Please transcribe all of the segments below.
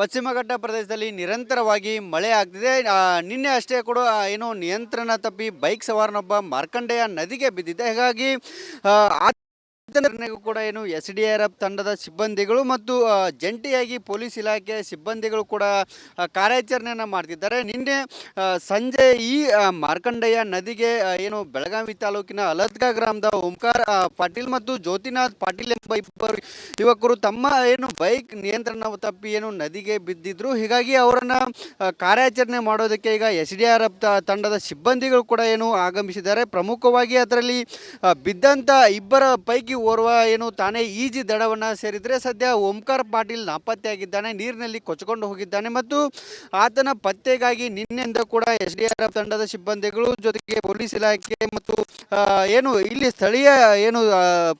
ಪಶ್ಚಿಮ ಘಟ್ಟ ಪ್ರದೇಶದಲ್ಲಿ ನಿರಂತರವಾಗಿ ಮಳೆ ಆಗ್ತಿದೆ. ನಿನ್ನೆ ಅಷ್ಟೇ ಕೂಡ ಏನು ನಿಯಂತ್ರಣ ತಪ್ಪಿ ಬೈಕ್ ಸವಾರನೊಬ್ಬ ಮಾರ್ಕಂಡೆಯ ನದಿಗೆ ಬಿದ್ದಿದ್ದೆ ಹೀಗಾಗಿ ಕೂಡ ಏನು ಎಸ್ ಡಿ ಆರ್ ಎಫ್ ತಂಡದ ಸಿಬ್ಬಂದಿಗಳು ಮತ್ತು ಜಂಟಿಯಾಗಿ ಪೊಲೀಸ್ ಇಲಾಖೆ ಸಿಬ್ಬಂದಿಗಳು ಕೂಡ ಕಾರ್ಯಾಚರಣೆಯನ್ನು ಮಾಡ್ತಿದ್ದಾರೆ. ನಿನ್ನೆ ಸಂಜೆ ಈ ಮಾರ್ಕಂಡಯ್ಯ ಮಾರ್ಕಂಡೆಯ ನದಿಗೆ ಏನು ಬೆಳಗಾವಿ ತಾಲೂಕಿನ ಅಲದ್ಗಾ ಗ್ರಾಮದ ಓಂಕಾರ ಪಾಟೀಲ್ ಮತ್ತು ಜ್ಯೋತಿನಾಥ್ ಪಾಟೀಲ್ ಎಂಬ ಇಬ್ಬರು ಯುವಕರು ತಮ್ಮ, ಏನು, ಬೈಕ್ ನಿಯಂತ್ರಣ ತಪ್ಪಿ ಏನು ನದಿಗೆ ಬಿದ್ದಿದ್ರು. ಹೀಗಾಗಿ ಅವರನ್ನು ಕಾರ್ಯಾಚರಣೆ ಮಾಡೋದಕ್ಕೆ ಈಗ ಎಸ್ ಡಿ ಆರ್ ಎಫ್ ತಂಡದ ಸಿಬ್ಬಂದಿಗಳು ಕೂಡ ಏನು ಆಗಮಿಸಿದ್ದಾರೆ. ಪ್ರಮುಖವಾಗಿ ಅದರಲ್ಲಿ ಬಿದ್ದಂಥ ಇಬ್ಬರ ಪೈಕಿ ಓರ್ವ ಏನು ತಾನೇ ಈಜಿ ದಡವನ್ನು ಸೇರಿದರೆ ಸದ್ಯ ಓಂಕಾರ ಪಾಟೀಲ್ ನಾಪತ್ತೆಯಾಗಿದ್ದಾನೆ, ನೀರಿನಲ್ಲಿ ಕೊಚ್ಕೊಂಡು ಹೋಗಿದ್ದಾನೆ ಮತ್ತು ಆತನ ಪತ್ತೆಗಾಗಿ ನಿನ್ನೆಯಿಂದ ಕೂಡ ಎಸ್ ಡಿ ಆರ್ ತಂಡದ ಸಿಬ್ಬಂದಿಗಳು ಜೊತೆಗೆ ಪೊಲೀಸ್ ಇಲಾಖೆ ಮತ್ತು ಏನು ಇಲ್ಲಿ ಸ್ಥಳೀಯ ಏನು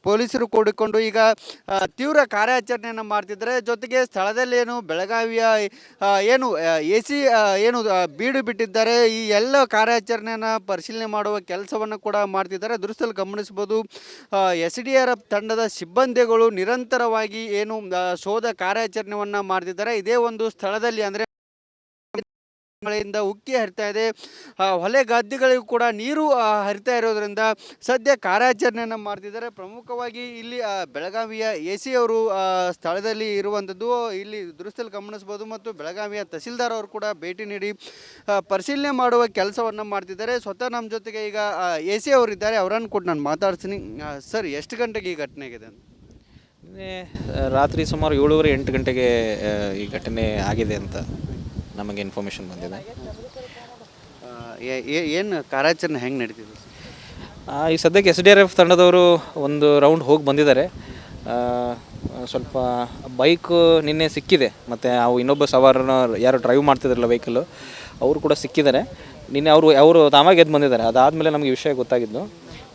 ಪೊಲೀಸರು ಕೂಡಿಕೊಂಡು ಈಗ ತೀವ್ರ ಕಾರ್ಯಾಚರಣೆಯನ್ನು ಮಾಡ್ತಿದ್ದಾರೆ. ಜೊತೆಗೆ ಸ್ಥಳದಲ್ಲಿ ಏನು ಬೆಳಗಾವಿಯ ಏನು ಎ ಸಿ ಏನು ಬೀಡು ಬಿಟ್ಟಿದ್ದಾರೆ. ಈ ಎಲ್ಲ ಕಾರ್ಯಾಚರಣೆಯನ್ನು ಪರಿಶೀಲನೆ ಮಾಡುವ ಕೆಲಸವನ್ನು ಕೂಡ ಮಾಡ್ತಿದ್ದಾರೆ. ದೃಶ್ಯದಲ್ಲಿ ಗಮನಿಸ್ಬೋದು ಎಸ್ ಡಿ ಆರ್ ತಂಡದ ಸಿಬ್ಬಂದಿಗಳು ನಿರಂತರವಾಗಿ ಏನು ಶೋಧ ಕಾರ್ಯಾಚರಣೆಯನ್ನು ಮಾಡ್ತಿದ್ದಾರೆ. ಇದೇ ಒಂದು ಸ್ಥಳದಲ್ಲಿ ಅಂದರೆ ಮಳೆಯಿಂದ ಉಕ್ಕಿ ಹರಿತಾ ಇದೆ. ಹೊಲೆ ಗದ್ದೆಗಳಿಗೂ ಕೂಡ ನೀರು ಹರಿತಾ ಇರೋದ್ರಿಂದ ಸದ್ಯ ಕಾರ್ಯಾಚರಣೆಯನ್ನು ಮಾಡ್ತಿದ್ದಾರೆ. ಪ್ರಮುಖವಾಗಿ ಇಲ್ಲಿ ಬೆಳಗಾವಿಯ ಎ ಸಿ ಅವರು ಸ್ಥಳದಲ್ಲಿ ಇರುವಂಥದ್ದು ಇಲ್ಲಿ ದೃಶ್ಯದಲ್ಲಿ ಗಮನಿಸ್ಬೋದು ಮತ್ತು ಬೆಳಗಾವಿಯ ತಹಸೀಲ್ದಾರ್ ಅವರು ಕೂಡ ಭೇಟಿ ನೀಡಿ ಪರಿಶೀಲನೆ ಮಾಡುವ ಕೆಲಸವನ್ನು ಮಾಡ್ತಿದ್ದಾರೆ. ಸ್ವತಃ ನಮ್ಮ ಜೊತೆಗೆ ಈಗ ಎ ಸಿ ಅವರು ಇದ್ದಾರೆ. ಅವರನ್ನು ಕೂಡ ನಾನು ಮಾತಾಡ್ತೀನಿ. ಸರ್, ಎಷ್ಟು ಗಂಟೆಗೆ ಈ ಘಟನೆ ಆಗಿದೆ ಅಂತ? ರಾತ್ರಿ ಸುಮಾರು ಏಳುವರೆ ಎಂಟು ಗಂಟೆಗೆ ಈ ಘಟನೆ ಆಗಿದೆ ಅಂತ. ನಮಗೆ ಇನ್ಫಾರ್ಮೇಷನ್ ಬಂದಿದೆ. ಏನು ಕಾರ್ಯಾಚರಣೆ ಹೆಂಗೆ ನಡೀತಿದೆ? ಆ, ಈ ಸದ್ಯಕ್ಕೆ ಎಸ್ ಡಿ ಆರ್ ಎಫ್ ತಂಡದವರು ಒಂದು ರೌಂಡ್ ಹೋಗಿ ಬಂದಿದ್ದಾರೆ. ಆ, ಸ್ವಲ್ಪ ಬೈಕ್ ನಿನ್ನೆ ಸಿಕ್ಕಿದೆ. ಮತ್ತು ಅವು ಇನ್ನೊಬ್ಬ ಸವಾರನ ಯಾರು ಡ್ರೈವ್ ಮಾಡ್ತಿದ್ರಲ್ಲ ವೆಹಿಕಲ್ಲು ಅವರು ಕೂಡ ಸಿಕ್ಕಿದ್ದಾರೆ. ನಿನ್ನೆ ಅವರು ಅವರು ತಾವಾಗೆ ಎದ್ದು ಬಂದಿದ್ದಾರೆ. ಅದಾದಮೇಲೆ ನಮಗೆ ವಿಷಯ ಗೊತ್ತಾಗಿದ್ದು.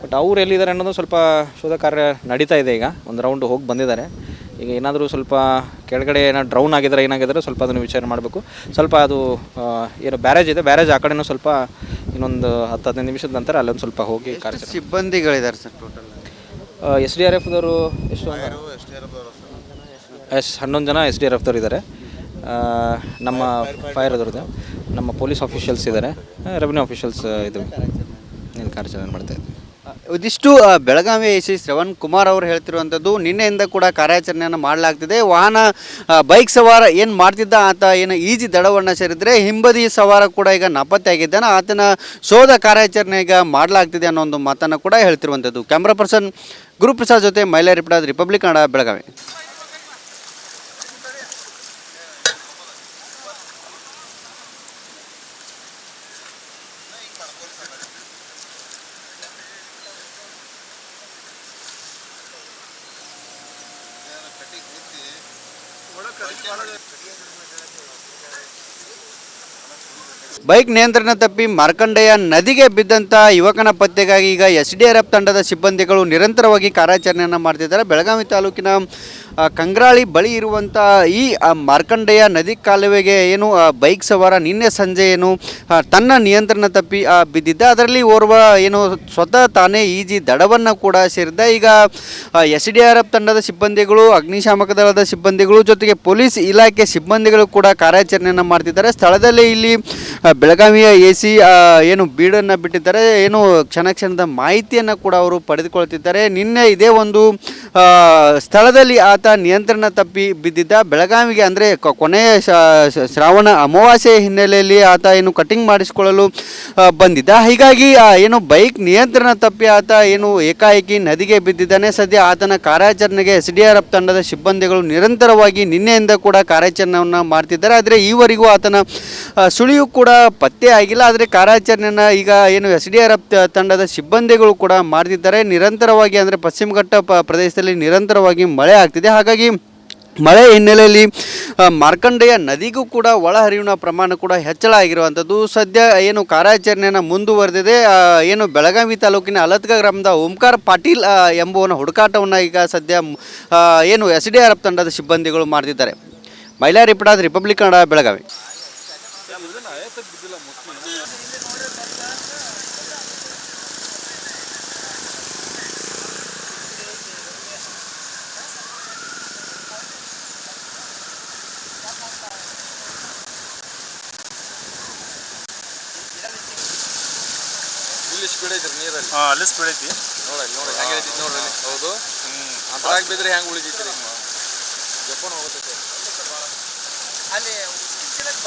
ಬಟ್ ಅವ್ರು ಎಲ್ಲಿದ್ದಾರೆ ಅನ್ನೋದು ಸ್ವಲ್ಪ ಶೋಧ ಕಾರ್ಯ ನಡೀತಾ ಇದೆ ಈಗ. ಒಂದು ರೌಂಡ್ ಹೋಗಿ ಬಂದಿದ್ದಾರೆ. ಈಗ ಏನಾದರೂ ಸ್ವಲ್ಪ ಕೆಳಗಡೆ ಏನೋ ಡ್ರೌನ್ ಆಗಿದ್ರೆ ಏನಾಗಿದ್ರೆ ಸ್ವಲ್ಪ ಅದನ್ನು ವಿಚಾರ ಮಾಡಬೇಕು. ಸ್ವಲ್ಪ ಅದು ಏನೋ ಬ್ಯಾರೇಜ್ ಇದೆ ಬ್ಯಾರೇಜ್ ಆ ಕಡೆನೂ ಸ್ವಲ್ಪ ಇನ್ನೊಂದು ಹತ್ತು ಹದಿನೈದು ನಿಮಿಷದ ನಂತರ ಅಲ್ಲೊಂದು ಸ್ವಲ್ಪ ಹೋಗಿ ಕಾರ್ಯ ಸಿಬ್ಬಂದಿಗಳಿದ್ದಾರೆ sir total S D R ಎಫ್ದವರು ಎಷ್ಟು ಎಸ್ ಹನ್ನೊಂದು ಜನ ಎಸ್ ಡಿ ಆರ್ ಎಫ್ದವ್ರು ಇದ್ದಾರೆ. ನಮ್ಮ ಫೈರ್ ಅದರದ್ದು ನಮ್ಮ ಪೊಲೀಸ್ ಆಫೀಷಿಯಲ್ಸ್ ಇದ್ದಾರೆ. ರೆವಿನ್ಯೂ ಆಫೀಷಿಯಲ್ಸ್ ಇದು ಏನು ಕಾರ್ಯಾಚರಣೆ ಮಾಡ್ತಾ ಇದ್ದೀವಿ ಇದಿಷ್ಟು ಬೆಳಗಾವಿ ಎ ಸಿ ಶ್ರವಣ್ ಕುಮಾರ್ ಅವರು ಹೇಳ್ತಿರುವಂಥದ್ದು, ನಿನ್ನೆಯಿಂದ ಕೂಡ ಕಾರ್ಯಾಚರಣೆಯನ್ನು ಮಾಡಲಾಗ್ತಿದೆ. ವಾಹನ ಬೈಕ್ ಸವಾರ ಏನು ಮಾಡ್ತಿದ್ದ ಆತ, ಏನು ಈಜಿ ದಡವನ್ನು ಸೇರಿದ್ರೆ ಹಿಂಬದಿ ಸವಾರ ಕೂಡ ಈಗ ನಾಪತ್ತೆಯಾಗಿದ್ದಾನೆ ಆತನ ಶೋಧ ಕಾರ್ಯಾಚರಣೆ ಈಗ ಮಾಡಲಾಗ್ತಿದೆ ಅನ್ನೋ ಒಂದು ಮಾತನ್ನು ಕೂಡ ಹೇಳ್ತಿರುವಂಥದ್ದು. ಕ್ಯಾಮ್ರಾ ಪರ್ಸನ್ ಗುರುಪ್ರಸಾದ್ ಜೊತೆ ಮಹಿಳಾ report republic Kannada Belagavi. Bike ನಿಯಂತ್ರಣ ತಪ್ಪಿ ಮಾರ್ಕಂಡೆಯ ನದಿಗೆ ಬಿದ್ದಂಥ ಯುವಕನ ಪತ್ತೆಗಾಗಿ ಈಗ ಎಸ್ ಡಿ ಆರ್ ಎಫ್ ತಂಡದ ಸಿಬ್ಬಂದಿಗಳು ನಿರಂತರವಾಗಿ ಕಾರ್ಯಾಚರಣೆಯನ್ನು ಮಾಡ್ತಿದ್ದಾರೆ. ಬೆಳಗಾವಿ ತಾಲೂಕಿನ ಕಂಗ್ರಾಳಿ ಬಳಿ ಇರುವಂಥ ಈ ಮಾರ್ಕಂಡೆಯ ನದಿ ಕಾಲುವೆಗೆ ಏನು ಬೈಕ್ ಸವಾರ ನಿನ್ನೆ ಸಂಜೆ ಏನು ತನ್ನ ನಿಯಂತ್ರಣ ತಪ್ಪಿ ಬಿದ್ದಿದ್ದ. ಅದರಲ್ಲಿ ಓರ್ವ ಏನು, ಸ್ವತಃ ತಾನೇ ಈಜಿ ದಡವನ್ನು ಕೂಡ ಸೇರಿದ್ದ. ಈಗ ಎಸ್ ಡಿ ಆರ್ ಎಫ್ ತಂಡದ ಸಿಬ್ಬಂದಿಗಳು, ಅಗ್ನಿಶಾಮಕ ದಳದ ಸಿಬ್ಬಂದಿಗಳು ಜೊತೆಗೆ ಪೊಲೀಸ್ ಇಲಾಖೆ ಸಿಬ್ಬಂದಿಗಳು ಕೂಡ ಕಾರ್ಯಾಚರಣೆಯನ್ನು ಮಾಡ್ತಿದ್ದಾರೆ. ಸ್ಥಳದಲ್ಲಿ ಇಲ್ಲಿ ಬೆಳಗಾವಿಯ ಎ ಸಿ ಏನು, ಬೀಡನ್ನು ಬಿಟ್ಟಿದ್ದಾರೆ. ಏನು, ಕ್ಷಣ ಕ್ಷಣದ ಮಾಹಿತಿಯನ್ನು ಕೂಡ ಅವರು ಪಡೆದುಕೊಳ್ತಿದ್ದಾರೆ. ನಿನ್ನೆ ಇದೇ ಒಂದು ಸ್ಥಳದಲ್ಲಿ ಆತ ನಿಯಂತ್ರಣ ತಪ್ಪಿ ಬಿದ್ದಿದ್ದ ಬೆಳಗಾವಿಗೆ ಅಂದರೆ ಕೊನೆಯ ಶ್ರಾವಣ ಅಮಾವಾಸ್ಯೆ ಹಿನ್ನೆಲೆಯಲ್ಲಿ ಆತ ಏನು ಕಟಿಂಗ್ ಮಾಡಿಸಿಕೊಳ್ಳಲು ಬಂದಿದ್ದ. ಹೀಗಾಗಿ ಏನು ಬೈಕ್ ನಿಯಂತ್ರಣ ತಪ್ಪಿ ಆತ ಏನು ಏಕಾಏಕಿ ನದಿಗೆ ಬಿದ್ದಿದ್ದಾನೆ. ಸದ್ಯ ಆತನ ಕಾರ್ಯಾಚರಣೆಗೆ ಎಸ್ ಡಿ ಆರ್ ಎಫ್ ತಂಡದ ಸಿಬ್ಬಂದಿಗಳು ನಿರಂತರವಾಗಿ ನಿನ್ನೆಯಿಂದ ಕೂಡ ಕಾರ್ಯಾಚರಣೆಯನ್ನು ಮಾಡ್ತಿದ್ದಾರೆ. ಆದರೆ ಈವರೆಗೂ ಆತನ ಸುಳಿಯು ಕೂಡ ಪತ್ತೆ ಆಗಿಲ್ಲ. ಆದರೆ ಕಾರ್ಯಾಚರಣೆಯನ್ನು ಈಗ ಏನು ಎಸ್ ಡಿ ಆರ್ ಎಫ್ ತಂಡದ ಸಿಬ್ಬಂದಿಗಳು ಕೂಡ ಮಾಡ್ತಿದ್ದಾರೆ. ನಿರಂತರವಾಗಿ ಅಂದರೆ ಪಶ್ಚಿಮ ಘಟ್ಟ ಪ್ರದೇಶದಲ್ಲಿ ನಿರಂತರವಾಗಿ ಮಳೆ ಆಗ್ತಿದೆ. ಹಾಗಾಗಿ ಮಳೆ ಹಿನ್ನೆಲೆಯಲ್ಲಿ ಮಾರ್ಕಂಡೆಯ ನದಿಗೂ ಕೂಡ ಒಳಹರಿವಿನ ಪ್ರಮಾಣ ಕೂಡ ಹೆಚ್ಚಳ ಆಗಿರುವಂಥದ್ದು. ಸದ್ಯ ಏನು ಕಾರ್ಯಾಚರಣೆಯನ್ನು ಮುಂದುವರೆದಿದೆ. ಏನು ಬೆಳಗಾವಿ ತಾಲೂಕಿನ ಅಲತ್ಕ ಗ್ರಾಮದ ಓಂಕಾರ ಪಾಟೀಲ್ ಎಂಬುವನ ಹುಡುಕಾಟವನ್ನು ಈಗ ಸದ್ಯ ಏನು ಎಸ್ ಡಿ ಆರ್ ತಂಡದ ಸಿಬ್ಬಂದಿಗಳು ಮಾಡ್ತಿದ್ದಾರೆ. ಮಹಿಳಾ ರಿಪೋರ್ಟ್ ರಿಪಬ್ಲಿಕ್ ಕನ್ನಡ, ಬೆಳಗಾವಿ. ಅಲ್ಲಿ ಸ್ಪೀಡ್ ಐತ್ರಿ ನೀರಲ್ಲಿ. ಹಾಂ ಅಲ್ಲಿ ಐತಿ ನೋಡಿ ನೋಡ್ರಿ ಹೌದು. ಅದ್ರಾಗ ಬಿದ್ರೆ ಹೆಂಗ್ ಉಳಿತೈತ್ರಿ? ಜಪಾನ್ ಹೋಗುತ್ತೆ. ಅಲ್ಲಿ ಉಸ್ಕಿನ್ ಚೀಲಕ್ಕೆ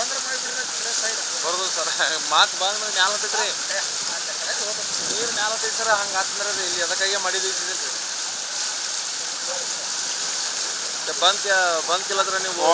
ಸರ್ ಮಾತು ಬಂದ ಮೇಲೆ ಮ್ಯಾಲ ಹತ್ತೈತ್ರಿ. ನೀರು ಮ್ಯಾಲ ಹತ್ತೈತಿ ಸರ್ ಹಂಗೆ ಹತ್ತಂದ್ರೆ ರೀ ಇಲ್ಲಿ ಅದಕ್ಕಾಗೆ ಮಾಡಿದ್ರಿ ಬಂತ ಬಂತಿಲ್ಲ ಅಂದ್ರೆ ನೀವು ಓ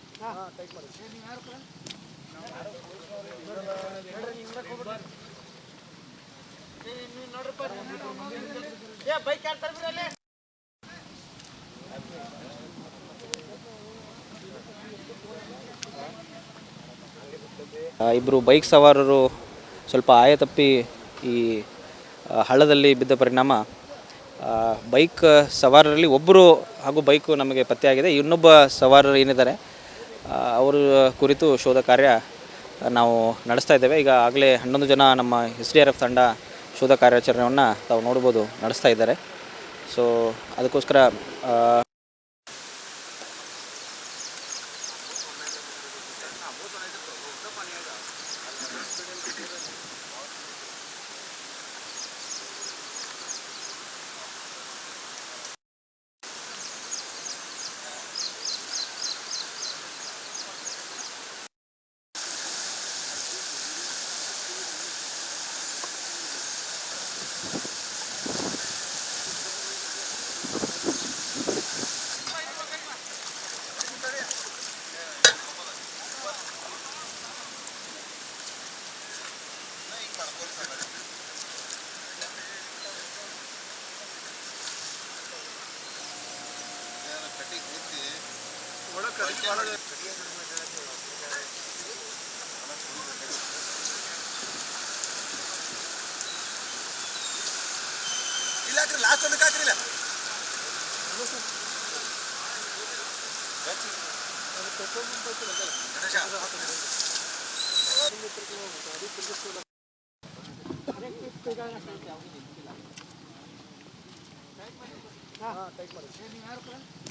ಇಬ್ಬರು ಬೈಕ್ ಸವಾರರು ಸ್ವಲ್ಪ ಆಯ ತಪ್ಪಿ ಈ ಹಳ್ಳದಲ್ಲಿ ಬಿದ್ದ ಪರಿಣಾಮ. ಬೈಕ್ ಸವಾರರಲ್ಲಿ ಒಬ್ಬರು ಹಾಗೂ ಬೈಕು ನಮಗೆ ಪತ್ತೆಯಾಗಿದೆ. ಇನ್ನೊಬ್ಬ ಸವಾರರು ಏನಿದ್ದಾರೆ? ಅವರ ಕುರಿತು ಶೋಧ ಕಾರ್ಯ ನಾವು ನಡೆಸ್ತಾ ಇದ್ದೇವೆ. ಈಗ ಆಗಲೇ ಹನ್ನೊಂದು ಜನ ನಮ್ಮ ಎಸ್ ಡಿ ಆರ್ ಎಫ್ ತಂಡ ಶೋಧ ಕಾರ್ಯಾಚರಣೆಯನ್ನು ತಾವು ನೋಡ್ಬೋದು, ನಡೆಸ್ತಾ ಇದ್ದಾರೆ. ಸೊ ಅದಕ್ಕೋಸ್ಕರ ಇಲ್ಲಾಕ್ರಿ ಲಾಸ್ಟ್ ಒಂದಕ್ಕೆ ಹಾಕ್ರಿ ಇಲ್ಲ ಹಾಂ ಟೈಪ್ ಮಾಡಿ